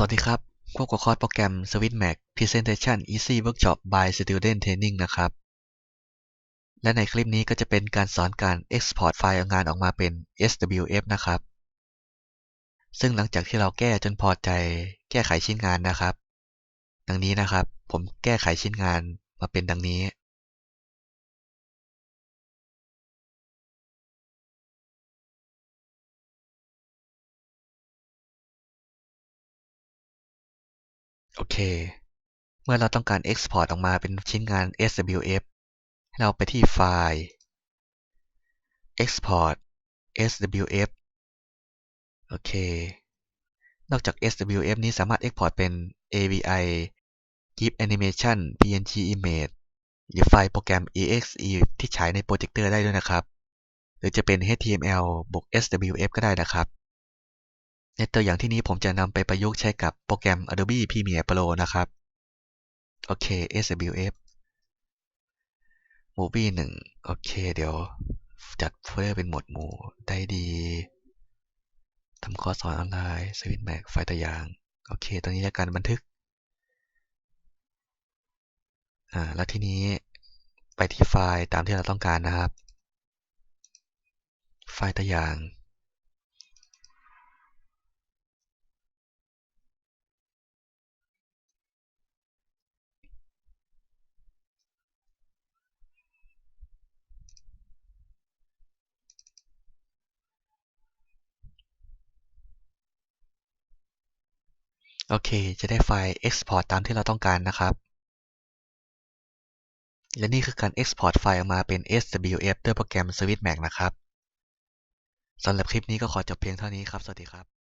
สวัสดีครับพบกับคอร์สโปรแกรม SwitchMac Presentation Easy Workshop by Student Training นะครับ และในคลิปนี้ก็จะเป็นการสอนการ Export ไฟล์งานออกมาเป็น SWF นะครับ ซึ่งหลังจากที่เราแก้จนพอใจแก้ไขชิ้นงานนะครับ ดังนี้นะครับ ผมแก้ไขชิ้นงานมาเป็นดังนี้ โอเค เมื่อเราต้องการ Export ออกมาเป็นชิ้นงาน SWF ให้เราไปที่ไฟล์ Export SWF โอเค นอกจาก SWF นี้สามารถ Export เป็น AVI GIF Animation PNG Image หรือไฟล์โปรแกรม exe ที่ฉายในโปรเจคเตอร์ได้ด้วยนะครับ หรือจะเป็น HTML บวก SWF ก็ได้นะครับ ในตัวอย่างที่นี้ผมจะนำไปประยุกต์ใช้กับโปรแกรม Adobe Premiere Pro นะครับ โอเค SWF Movie 1 โอเค เดี๋ยวจัดโฟลเดอร์เป็นหมวดหมู่ ได้ดีทำคอร์สสอนออนไลน์ SwitchMac ไฟล์ตัวอย่าง โอเค ตอนนี้จะการบันทึก อ่า แล้วทีนี้ไปที่ไฟล์ตามที่เราต้องการนะครับ ไฟล์ตัวอย่าง โอเค จะได้ไฟล์ Export ตามที่เราต้องการนะครับ และนี่คือการ Export ไฟล์ออกมาเป็น SWF ด้วยโปรแกรม SwitchMac นะครับ สำหรับคลิปนี้ก็ขอจบเพียงเท่านี้ครับ สวัสดีครับ